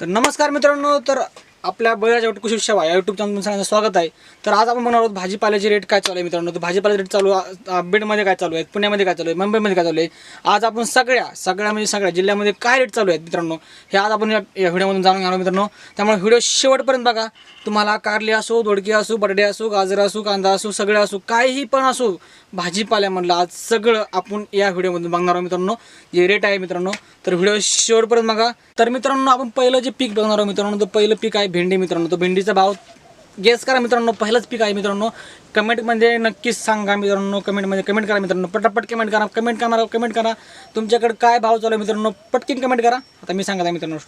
तर नमस्कार मित्रांनो तर आपल्या बळाच्या युट्यूब कृषी सेवा या युट्यूब चॅनल सगळ्यांचं स्वागत आहे. तर आज आपण बघणार आहोत भाजीपाल्याचे रेट काय चालू आहे मित्रांनो? तर भाजीपाल्याचे रेट चालू आ- बीडमध्ये काय चालू आहे पुण्यामध्ये काय चालू आहे मुंबईमध्ये काय चालू आहे? आज आपण सगळ्या सगळ्या म्हणजे सगळ्या जिल्ह्यामध्ये काय रेट चालू आहेत मित्रांनो? हे आज आपण या व्हिडिओमधून जाणून घेणार मित्रांनो. त्यामुळे व्हिडिओ शेवटपर्यंत बघा. तुम्हाला कारले असो दोडके असो बटाटे असो गाजर असो कांदा असो सगळे असो काहीही पण असो भाजीपाल्यामधलं आज सगळं आपण या व्हिडिओमधून बघणार आहोत मित्रांनो. जे रेट आहे मित्रांनो. तर व्हिडिओ शेवटपर्यंत बघा. तर मित्रांनो आपण पहिलं जे पीक बघणार आहोत मित्रांनो तर पहिलं पीक आहे भेंडी मित्रांनो तर भेंडीचा भाव गेस करा मित्रांनो पहिलंच पीक आहे मित्रांनो. कमेंटमध्ये नक्कीच सांगा मित्रांनो कमेंटमध्ये कमेंट करा मित्रांनो. पटापट कमेंट करा कमेंट करा कमेंट करा. तुमच्याकडे काय भाव चालू आहे मित्रांनो पटकन कमेंट करा. आता मी सांगत आहे मित्रांनो.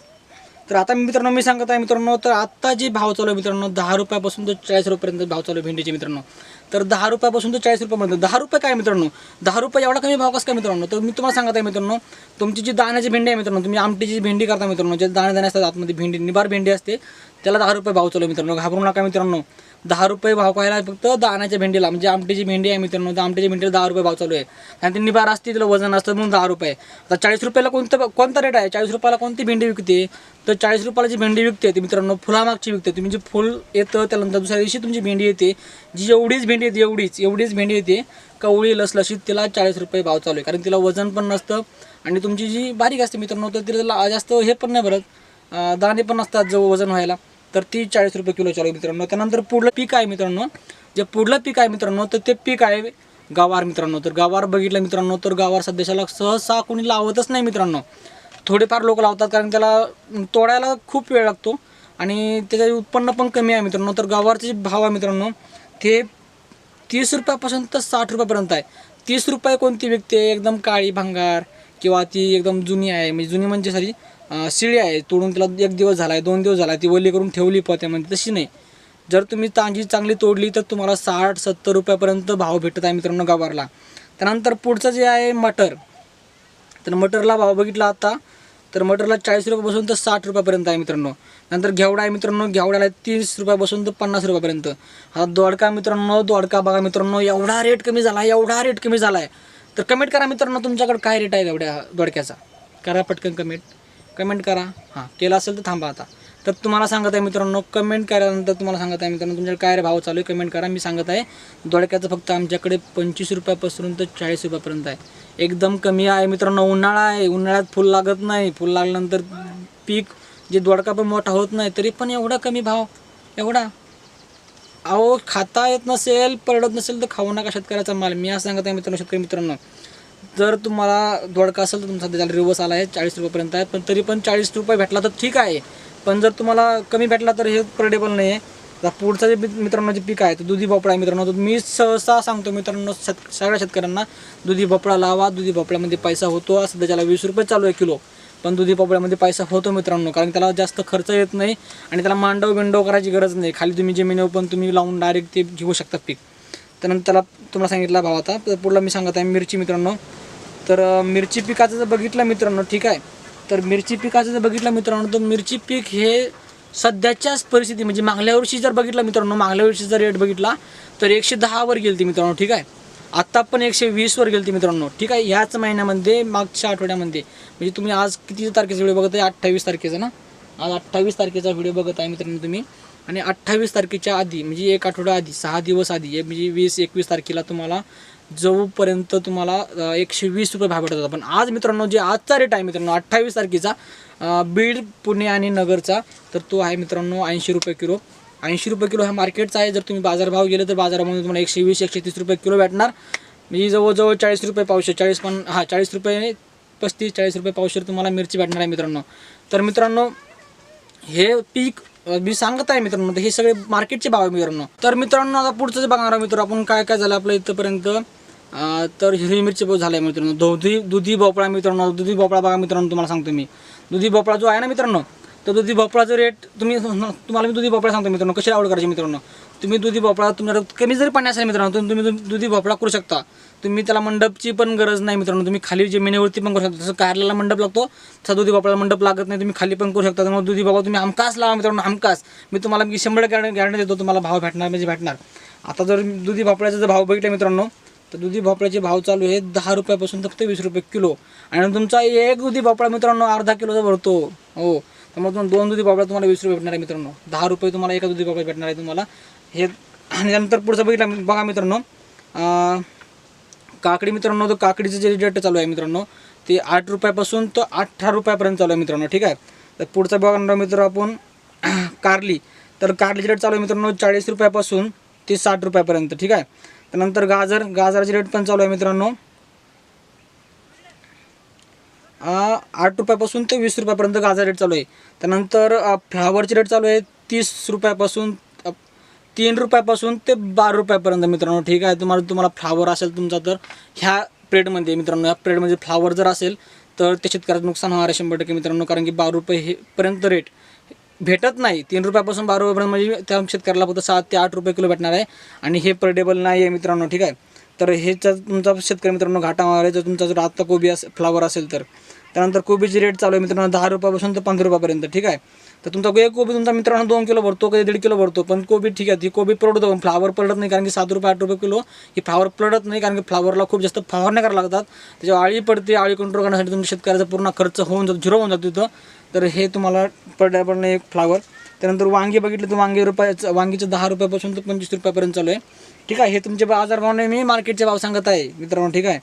तर आता मित्रांनो मी सांगत आहे मित्रांनो तर आता जे भाव चालू आहे मित्रांनो दहा रुपयापासून तर चाळीस रुपयापर्यंत भाव चालू आहे भेंडीचे मित्रांनो. तर दहा रुपयापासून ते चाळीस रुपयापर्यंत. दहा रुपये काय मित्रांनो? दहा रुपये एवढा कमी भाव कसं काय मित्रांनो? तर मी तुम्हाला सांगत आहे मित्रांनो तुमची जी दाण्याची भेंडी आहे मित्रांनो तुम्ही आमटीची भेंडी करता मित्रांनो जे दाणे दाणे असतात आतमध्ये भेंडी निबार भेंडी असते त्याला दहा रुपये भाव चालू मित्रांनो. घाबरू नका मित्रांनो. दहा रुपये भाव पाहिला फक्त दाण्याच्या भेंडीला. म्हणजे आमटीची भेंडी आहे मित्रांनो तर आमटीची भेंडीला दहा रुपये भाव चालू आहे. आणि ती निभार असते तिला वजन असतं म्हणून दहा रुपये. आता चाळीस रुपयाला कोणतं कोणता रेट आहे? चाळीस रुपयाला कोणती भेंडी विकते? तर चाळीस रुपयाला जी भेंडी विकते ती मित्रांनो फुलामागची विकते. तुम्ही जे फुल येतं त्यानंतर दुसऱ्या दिवशी तुमची भेंडी येते. जी एवढीच भेंडी येते एवढीच एवढीच भेंडी येते कवळी लसलशीत तिला चाळीस रुपये भाव चालू आहे. कारण तिला वजन पण नसतं आणि तुमची जी बारीक असते मित्रांनो तर तिला जास्त हे पण नाही भरत. दाणे पण नसतात जवळ वजन व्हायला. तर ती चाळीस रुपये किलो चालू आहे मित्रांनो. त्यानंतर पुढलं पीक आहे मित्रांनो. जे पुढलं पीक आहे मित्रांनो तर ते पीक आहे गावार मित्रांनो. तर गावार बघितलं मित्रांनो तर गावार सध्याच्याला सहसा कोणी लावतच नाही मित्रांनो. थोडेफार लोक लावतात कारण त्याला तोडायला खूप वेळ लागतो आणि त्याचं उत्पन्न पण कमी आहे मित्रांनो. तर गावारचे जे भाव आहे मित्रांनो ते तीस रुपयापासून तर साठ रुपयापर्यंत आहे. तीस रुपये कोणती विकते? एकदम काळी भंगार किंवा ती एकदम जुनी आहे. म्हणजे जुनी म्हणजे सारी शिळी आहे तोडून तिला एक दिवस झाला आहे दोन दिवस झाला आहे ती वली करून ठेवली पत्यामध्ये तशी नाही. जर तुम्ही तांजी चांगली तोडली तर तुम्हाला साठ सत्तर रुपयापर्यंत भाव भेटत आहे मित्रांनो गावारला. त्यानंतर पुढचं जे आहे मटर. तर मटरला भाव बघितला आता तर मटरला चाळीस रुपयापासून तर साठ रुपयापर्यंत आहे मित्रांनो. नंतर घेवडा आहे मित्रांनो घेवड्याला तीस रुपयापासून तर पन्नास रुपयापर्यंत. हा दोडका मित्रांनो दोडका बघा मित्रांनो एवढा रेट कमी झाला आहे एवढा रेट कमी झाला आहे तर कमेंट करा मित्रांनो तुमच्याकडे काय रेट आहे एवढ्या दोडक्याचा. करा पटकन कमेंट कमेंट करा. हां केला असेल तर थांबा आता. तर तुम्हाला सांगत आहे मित्रांनो कमेंट केल्यानंतर तुम्हाला सांगत आहे मित्रांनो तुमच्याकडे काय भाव चालू आहे? कमेंट करा. मी सांगत आहे दोडक्याचं फक्त आमच्याकडे पंचवीस रुपयापासून तर चाळीस रुपयापर्यंत आहे. एकदम कमी आहे मित्रांनो उन्हाळा आहे. उन्हाळ्यात फुल लागत नाही. फुल लागल्यानंतर पीक जे दोडका पण मोठा होत नाही तरी पण एवढा कमी भाव. एवढा. अहो खाता येत नसेल परडत नसेल तर खाऊ नका शेतकऱ्याचा माल. मी असं सांगत आहे मित्रांनो शेतकरी मित्रांनो. जर तुम्हाला दोडका असेल तर तुमचा त्याला रिवर्स आला आहे चाळीस रुपयापर्यंत आहे. पण तरी पण चाळीस रुपये भेटला तर ठीक आहे. पण जर तुम्हाला कमी भेटला तर हे परडेबल नाही आहे आता पुढचं जे मित्रांनो जे पीक आहे तर दुधी भोपळा आहे मित्रांनो. मी सहसा सांगतो मित्रांनो शेत सगळ्या शेतकऱ्यांना दुधी भोपळा लावा. दुधी भोपळ्यामध्ये पैसा होतो. सध्याच्याला वीस रुपये चालू आहे किलो. पण दुधी भोपळ्यामध्ये पैसा होतो मित्रांनो. कारण त्याला जास्त खर्च येत नाही आणि त्याला मांडव बिंडव करायची गरज नाही. खाली तुम्ही जमिनीवर पण तुम्ही लावून डायरेक्ट ते घेऊ शकता पीक. त्यानंतर त्याला तुम्हाला सांगितला भाव आता. तर पुढला मी सांगत आहे मिरची मित्रांनो. तर मिरची पिकाचं जर बघितलं मित्रांनो ठीक आहे. तर मिरची पिकाचं जर बघितलं मित्रांनो तर मिरची पीक हे सध्याच्याच परिस्थिती म्हणजे मागल्या वर्षी जर बघितलं मित्रांनो मागल्या वर्षी जर रेट बघितला तर एकशे दहावर गेली ती मित्रांनो ठीक आहे. आत्ता पण एकशे वीसवर गेली ती मित्रांनो ठीक आहे. ह्याच महिन्यामध्ये मागच्या आठवड्यामध्ये म्हणजे तुम्ही आज किती तारखेचा व्हिडिओ बघत आहे? अठ्ठावीस तारखेचा ना? आज अठ्ठावीस तारखेचा व्हिडिओ बघत आहे मित्रांनो तुम्ही. आणि अठ्ठावीस तारखेच्या आधी म्हणजे एक आठवडा आधी सहा दिवस आधी म्हणजे वीस एकवीस तारखेला तुम्हाला जवळपर्यंत तुम्हाला एकशे वीस रुपये भाव भेटत होता पण आज मित्रांनो जे आजचा रेट आहे मित्रांनो अठ्ठावीस तारखेचा बीड पुणे आणि नगरचा तर तो आहे मित्रांनो ऐंशी रुपये किलो. ऐंशी रुपये किलो हा मार्केटचा आहे. जर तुम्ही बाजारभाव गेले तर बाजारामध्ये तुम्हाला एकशे वीस एकशे तीस रुपये किलो भेटणार. म्हणजे जवळजवळ चाळीस रुपये पावशे चाळीस पण हां चाळीस रुपये पस्तीस चाळीस रुपये पावशेर तुम्हाला मिरची भेटणार आहे मित्रांनो. तर मित्रांनो हे पीक मी सांगत आहे मित्रांनो तर हे सगळे मार्केटचे भाव आहे मित्रांनो. तर मित्रांनो आता पुढचं बघणार आहे मित्र आपण काय काय झालं आपलं इथंपर्यंत? तर हिरवी मिरची बहुत झालं आहे मित्रांनो. दुधी दुधी भोपळा मित्रांनो दुधी भोपळा बघा मित्रांनो तुम्हाला सांगतो मी. दुधी भोपळा जो आहे ना मित्रांनो तर दुधी भोपळाचं रेट तुम्ही तुम्हाला मी दुधी भोपळा सांगतो मित्रांनो कशी आवड करायची मित्रांनो? तुम्ही दुधी भोपळा तुम्हाला कमी जरी पाणी असेल मित्रांनो तर तुम्ही दुधी भोपळा करू शकता. तुम्ही त्याला मंडपची पण गरज नाही मित्रांनो तुम्ही खाली जमिनीवरती पण करू शकता. जसं कारल्याला मंडप लागतो तसा दुधी भोपळ्याला मंडप लागत नाही तुम्ही खाली पण करू शकता. त्यामुळे दुधी भोपळा तुम्ही आमकास लावा मित्रांनो आमकास मी तुम्हाला मी शंभर गॅरंटी गॅरंटी देतो तुम्हाला भाव भेटणार म्हणजे भेटणार. आता जर दुधी भोपळ्याचा जर भाव बघितला मित्रांनो तर दुधी भोपळ्याचे भाव चालू आहे दहा रुपयापासून फक्त वीस रुपये किलो. आणि तुमचा एक दुधी भोपळा मित्रांनो अर्धा किलोचा भरतो. हो. त्यामुळे तुम्हाला दोन दुधी पापड्या तुम्हाला वीस रुपये भेटणार आहे मित्रांनो. दहा रुपये तुम्हाला एका दुधी पापड्या भेटणार आहे तुम्हाला. हे आणि त्यानंतर पुढचं बघितलं बघा मित्रांनो. काकडी मित्रांनो तर काकडीचं जे रेट चालू आहे मित्रांनो ते आठ रुपयापासून तर अठरा रुपयापर्यंत चालू आहे मित्रांनो ठीक आहे? तर पुढचा बघणार मित्र आपण कारली. तर कारलीचे रेट चालू आहे मित्रांनो चाळीस रुपयापासून ते साठ रुपयापर्यंत ठीक आहे? त्यानंतर गाजर गाजराचे रेट पण चालू आहे मित्रांनो आठ रुपयापासून ते वीस रुपयापर्यंत गाजर रेट चालू आहे. त्यानंतर अं, फ्लावरचे रेट चालू आहे तीस रुपयापासून तीन रुपयापासून ते बारा रुपयापर्यंत मित्रांनो. ठीक आहे? तुम्हाला तुम्हाला फ्लावर असेल तुमचा तर ह्या प्लेटमध्ये मित्रांनो ह्या प्लेटमध्ये फ्लावर जर असेल तर ते शेतकऱ्याचं नुकसान होणार आहे शंभर टक्के मित्रांनो कारण की बारा रुपये हे पर्यंत रेट भेटत नाही. तीन रुपयापासून बारा रुपयापर्यंत म्हणजे त्या शेतकऱ्याला फक्त सात ते आठ रुपये किलो भेटणार आहे आणि हे परडेबल नाही आहे मित्रांनो. ठीक आहे? तर ह्याचा तुमचा शेतकरी मित्रांनो घाटा मार आहे जर तुमचा जर आत्ता कोबी असेल फ्लावर असेल तर. त्यानंतर कोबीचे रेट चालू आहे मित्रांनो दहा रुपयापासून तर पंधरा रुपयापर्यंत ठीक आहे? तर तुमचा एक कोबी तुमचा मित्रांनो दोन किलो भरतो कधी दीड किलो भरतो पण कोबी ठीक आहे ती कोबी पडतो पण फ्लावर पडत नाही कारण की सात रुपये आठ रुपये किलो ही फ्लावर पडत नाही कारण की फ्लावरला खूप जास्त फवारण्या करायला लागतात. त्याच्यावर आळी पडते आळी कंट्रोल करण्यासाठी तुमच्या शेतकऱ्याचा पूर्ण खर्च होऊन जातो झिरो होऊन जातो तिथं तर हे तुम्हाला पडल्या पण एक फ्लावर त्यानंतर वांगी बघितलं तर वांगी रुपयाचं वांगीचं दहा रुपयापासून तर पंचवीस रुपयापर्यंत चालू आहे. ठीक आहे हे तुमचे बाजारभाव नाही मी मार्केटचे भाव सांगत आहे मित्रांनो ठीक आहे?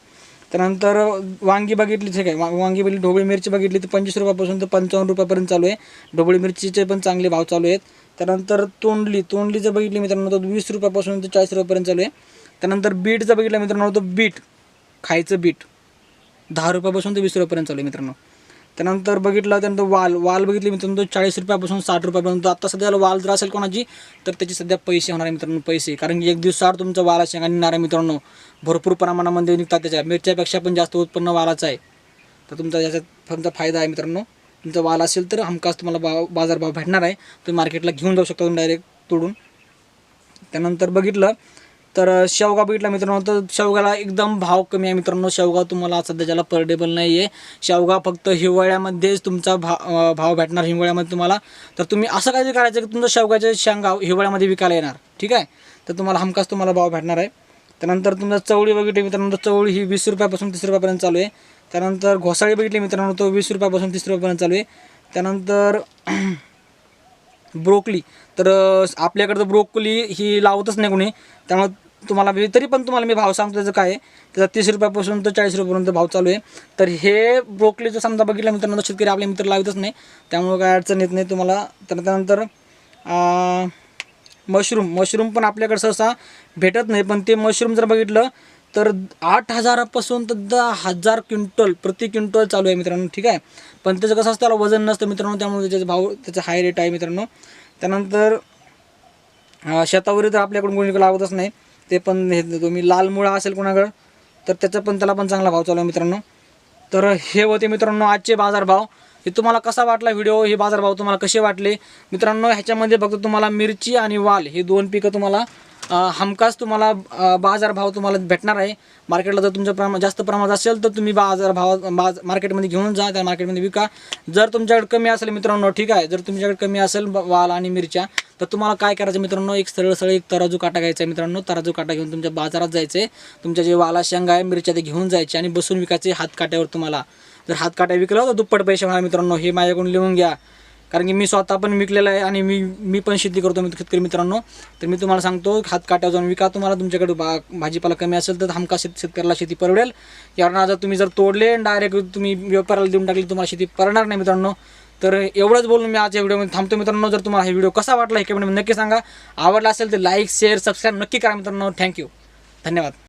त्यानंतर वांगी बघितली ठीक आहे वांगी बघितली ढोबळी मिरची बघितली तर पंचवीस रुपयापासून तर पंचावन्न रुपयापर्यंत चालू आहे. ढोबळी मिरचीचे पण चांगले भाव चालू आहेत. त्यानंतर तोंडली तोंडली जर बघितली मित्रांनो तर वीस रुपयापासून ते चाळीस रुपयापर्यंत चालू आहे. त्यानंतर बीट जर बघितलं मित्रांनो तर बीट खायचं बीट दहा रुपयापासून ते वीस रुपयापर्यंत चालू आहे मित्रांनो. त्यानंतर बघितलं त्यानंतर वाल वाल बघितली मित्रांनो तो चाळीस रुपयापासून साठ रुपयापर्यंत. आता सध्याला वाल जर असेल कोणाची तर त्याचे सध्या पैसे होणार आहे मित्रांनो पैसे. कारण की एक दिवसाआड तुमचा वाल शेंगा निघणार आहे मित्रांनो. भरपूर प्रमाणामध्ये निघतात त्याच्या. मिरच्यापेक्षा पण जास्त उत्पन्न वालाचं आहे. तर तुमचा याच्यात तुमचा फायदा आहे मित्रांनो. तुमचा वाल असेल तर हमखास तुम्हाला बा बाजारभाव भेटणार आहे. तुम्ही मार्केटला घेऊन जाऊ शकता तुम्ही डायरेक्ट तोडून. त्यानंतर बघितलं तर शेवगा बघितला मित्रांनो तर शेवगाला एकदम भाव कमी आहे मित्रांनो. शेवगा तुम्हाला सध्याच्याला परडेबल नाही आहे शेवगा फक्त हिवाळ्यामध्येच तुमचा भा भाव भेटणार हिवाळ्यामध्ये तुम्हाला. तर तुम्ही असं काहीतरी करायचं की तुमचं शेवगाचे शेंगा हिवाळ्यामध्ये विकायला येणार. ठीक आहे? तर तुम्हाला हमखास तुम्हाला भाव भेटणार आहे. त्यानंतर तुमचा चवळी बघितली मित्रांनो तर चवळी ही वीस रुपयापासून तीस रुपयापर्यंत चालू आहे. त्यानंतर घोसाळी बघितली मित्रांनो तो वीस रुपयापासून तीस रुपयापर्यंत चालू आहे. त्यानंतर ब्रोकली तर आपल्याकडं तर ब्रोकली ही लावतच नाही कोणी. त्यामुळे तुम्हाला मी तरी पण तुम्हाला मी भाव सांगतो त्याचं काय आहे? त्याचा तीस रुपयापासून तर चाळीस रुपयापर्यंत भाव चालू आहे. तर हे ब्रोकलीचं समजा बघितलं मित्रांनो तर शेतकरी आपले मित्र लावतच नाही. त्यामुळे काय अडचण येत नाही तुम्हाला. तर त्यानंतर मशरूम. मशरूम पण आपल्याकडे सहसा भेटत नाही. पण ते मशरूम जर बघितलं तर आठ हजारापासून तर दहा हजार क्विंटल प्रति क्विंटल चालू आहे मित्रांनो. ठीक आहे? पण त्याचं कसं असतं त्याला वजन नसतं मित्रांनो. त्यामुळे त्याचे भाव त्याचा हाय रेट आहे मित्रांनो. त्यानंतर अं, तर आपल्याकडून कोणी लावतच नाही. ते पण हे तुम्ही लाल मुळा असेल कोणाकडं तर त्याचा पण त्याला पण चांगला भाव चालू आहे मित्रांनो. तर हे होते मित्रांनो आजचे बाजारभाव हे तुम्हाला कसा वाटला व्हिडिओ? हे बाजारभाव तुम्हाला कसे वाटले? मित्रांनो ह्याच्यामध्ये फक्त तुम्हाला मिरची आणि वाल हे दोन पिकं तुम्हाला हमखास तुम्हाला बाजारभाव तुम्हाला भेटणार आहे. मार्केटला जर तुमचं प्रमाण जास्त प्रमाणात असेल तर तुम्ही बाजारभाव बाज मार्केटमध्ये घेऊन जा त्या मार्केटमध्ये विका. जर तुमच्याकडे कमी असेल मित्रांनो ठीक आहे. जर तुमच्याकडे कमी असेल वाल आणि मिरच्या तर तुम्हाला काय करायचं मित्रांनो? एक सरळ सरळ एक तराजू काटा घ्यायचा आहे मित्रांनो. तराजू काटा घेऊन तुमच्या बाजारात जायचे तुमच्या जे वाला शेंगा आहे मिरच्या ते घेऊन जायचे आणि बसून विकायचे हातकाट्यावर तुम्हाला. जर हातकाट्या विकला तर दुप्पट पैसे होणार मित्रांनो हे माझ्याकडून लिहून घ्या. कारण की मी स्वतः पण विकलेलं आहे आणि मी मी पण शेती करतो मी शेतकरी मित्रांनो. तर मी तुम्हाला सांगतो हातकाट्यावर जाऊन विका. तुम्हाला तुमच्याकडे बा भाजीपाला कमी असेल तर हमका शेत शेतकऱ्याला शेती परवडेल. कारण जर तुम्ही जर तोडले डायरेक्ट तुम्ही व्यापाराला देऊन टाकली तुम्हाला शेती परणार नाही मित्रांनो. तर एवढंच बोलून मी आजच्या व्हिडिओमध्ये थांबतो मित्रांनो. जर तुम्हाला हा व्हिडिओ कसा वाटला हे कमेंटमध्ये नक्की सांगा. आवडला असेल तर लाईक शेअर सबस्क्राईब नक्की करा मित्रांनो. थँक्यू धन्यवाद.